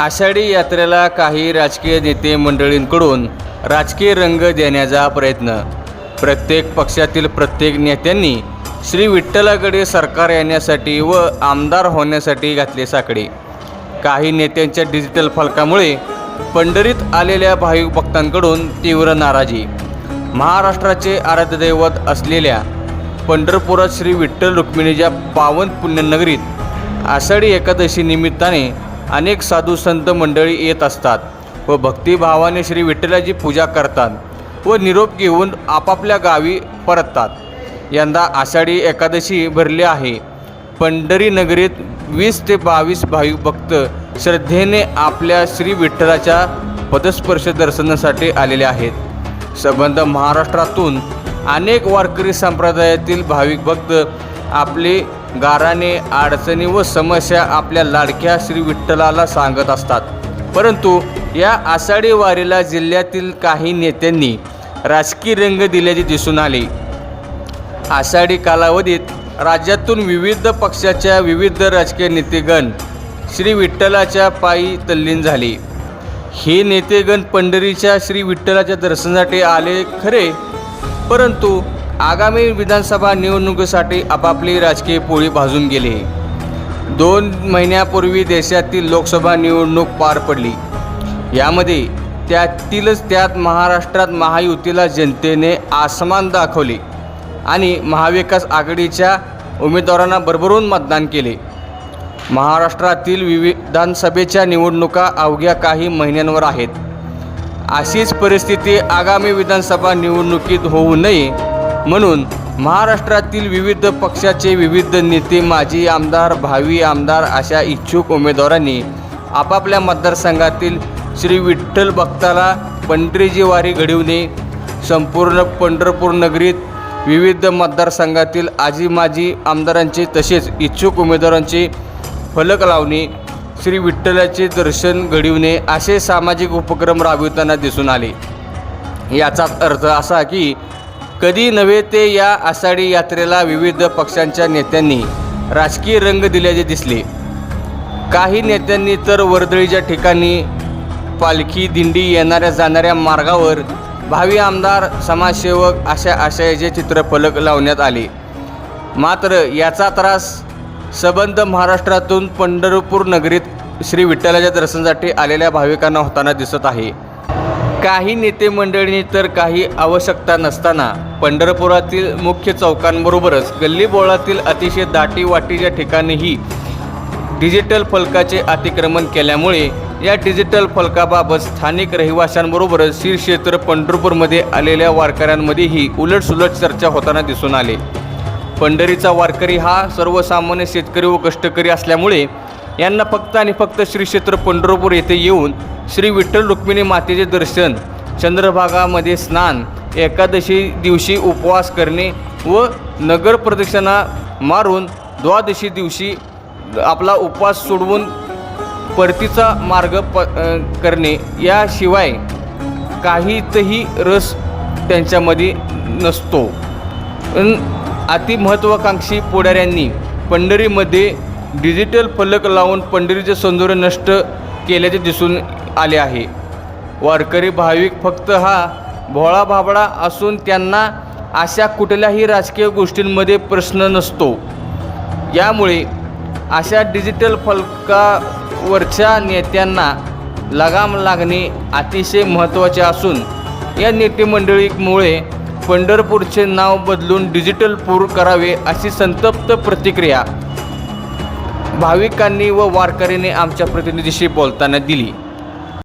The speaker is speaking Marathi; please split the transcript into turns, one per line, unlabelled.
आषाढी यात्रेला काही राजकीय नेते मंडळींकडून राजकीय रंग देण्याचा प्रयत्न. प्रत्येक पक्षातील प्रत्येक नेत्यांनी श्री विठ्ठलाकडे सरकार येण्यासाठी व आमदार होण्यासाठी घातले साकडे. काही नेत्यांच्या डिजिटल फलकामुळे पंढरीत आलेल्या भाविक भक्तांकडून तीव्र नाराजी. महाराष्ट्राचे आराध्यदैवत असलेल्या पंढरपुरात श्री विठ्ठल रुक्मिणीच्या पावन पुण्यनगरीत आषाढी एकादशी निमित्ताने अनेक साधू संत मंडळी येत असतात व भक्तिभावाने श्री विठ्ठलाची पूजा करतात व निरोप घेऊन आपापल्या गावी परततात. यंदा आषाढी एकादशी भरली आहे. पंढरी नगरीत वीस ते बावीस भाविक भक्त श्रद्धेने आपल्या श्री विठ्ठलाच्या पदस्पर्श दर्शनासाठी आलेले आहेत. संबंध महाराष्ट्रातून अनेक वारकरी संप्रदायातील भाविक भक्त आपले गाराने अडचणी व समस्या आपल्या लाडक्या श्री विठ्ठलाला सांगत असतात. परंतु या आषाढी वारीला जिल्ह्यातील काही नेत्यांनी राजकीय रंग दिल्याचे दिसून आले. आषाढी कालावधीत राज्यातून विविध पक्षाच्या विविध राजकीय नेतेगण श्री विठ्ठलाच्या पायी तल्लीन झाले. हे नेतेगण पंढरीच्या श्री विठ्ठलाच्या दर्शनासाठी आले खरे परंतु आगामी विधानसभा निवडणुकीसाठी आपापली राजकीय पोळी भाजून गेले. दोन महिन्यापूर्वी देशातील लोकसभा निवडणूक पार पडली. यामध्ये त्यातीलच त्यात महाराष्ट्रात महायुतीला जनतेने आसमान दाखवले आणि महाविकास आघाडीच्या उमेदवारांना भरभरून मतदान केले. महाराष्ट्रातील विधानसभेच्या निवडणुका अवघ्या काही महिन्यांवर आहेत. अशीच परिस्थिती आगामी विधानसभा निवडणुकीत होऊ नये म्हणून महाराष्ट्रातील विविध पक्षाचे विविध नेते माजी आमदार भावी आमदार अशा इच्छुक उमेदवारांनी आपापल्या मतदारसंघातील श्री विठ्ठल भक्ताला पंढरीची वारी घडविणे संपूर्ण पंढरपूर नगरीत विविध मतदारसंघातील आजी माजी आमदारांचे तसेच इच्छुक उमेदवारांचे फलक लावणे श्री विठ्ठलाचे दर्शन घडविणे असे सामाजिक उपक्रम राबविताना दिसून आले. याचाच अर्थ असा की कधी नव्हे ते या आषाढी यात्रेला विविध पक्षांच्या नेत्यांनी राजकीय रंग दिल्याचे दिसले. काही नेत्यांनी तर वर्दळीच्या ठिकाणी पालखी दिंडी येणाऱ्या जाणाऱ्या मार्गावर भावी आमदार समाजसेवक अशा आशयाचे चित्रफलक लावण्यात आले. मात्र याचा त्रास सबंध महाराष्ट्रातून पंढरपूर नगरीत श्री विठ्ठलाच्या दर्शनासाठी आलेल्या भाविकांना होताना दिसत आहे. काही नेते मंडळींनी तर काही आवश्यकता नसताना पंढरपुरातील मुख्य चौकांबरोबरच गल्लीबोळातील अतिशय दाटी वाटीच्या ठिकाणीही डिजिटल फलकाचे अतिक्रमण केल्यामुळे या डिजिटल फलकाबाबत स्थानिक रहिवाशांबरोबरच शिरक्षेत्र पंढरपूरमध्ये आलेल्या वारकऱ्यांमध्येही उलटसुलट चर्चा होताना दिसून आले. पंढरीचा वारकरी हा सर्वसामान्य शेतकरी व कष्टकरी असल्यामुळे यांना फक्त आणि फक्त श्री क्षेत्र पंढरपूर येथे येऊन श्री विठ्ठल रुक्मिणी मातेचे दर्शन चंद्रभागामध्ये स्नान एकादशी दिवशी उपवास करणे व नगर प्रदक्षिणा मारून द्वादशी दिवशी आपला उपवास सोडवून परतीचा मार्ग प करणे याशिवाय काहीतही रस त्यांच्यामध्ये नसतो. अतिमहत्त्वाकांक्षी पुढाऱ्यांनी पंढरीमध्ये डिजिटल फलक लावून पंढरीचे सौंदर्य नष्ट केल्याचे दिसून आले आहे. वारकरी भाविक फक्त हा भोळा भाबडा असून त्यांना अशा कुठल्याही राजकीय गोष्टींमध्ये प्रश्न नसतो. यामुळे अशा डिजिटल फलकावरच्या नेत्यांना लगाम लागणे अतिशय महत्त्वाचे असून या नेते मंडळीमुळे पंढरपूरचे नाव बदलून डिजिटल पूर करावे अशी संतप्त प्रतिक्रिया भाविकांनी व वारकऱ्यांनी आमच्या प्रतिनिधीशी बोलताना दिली.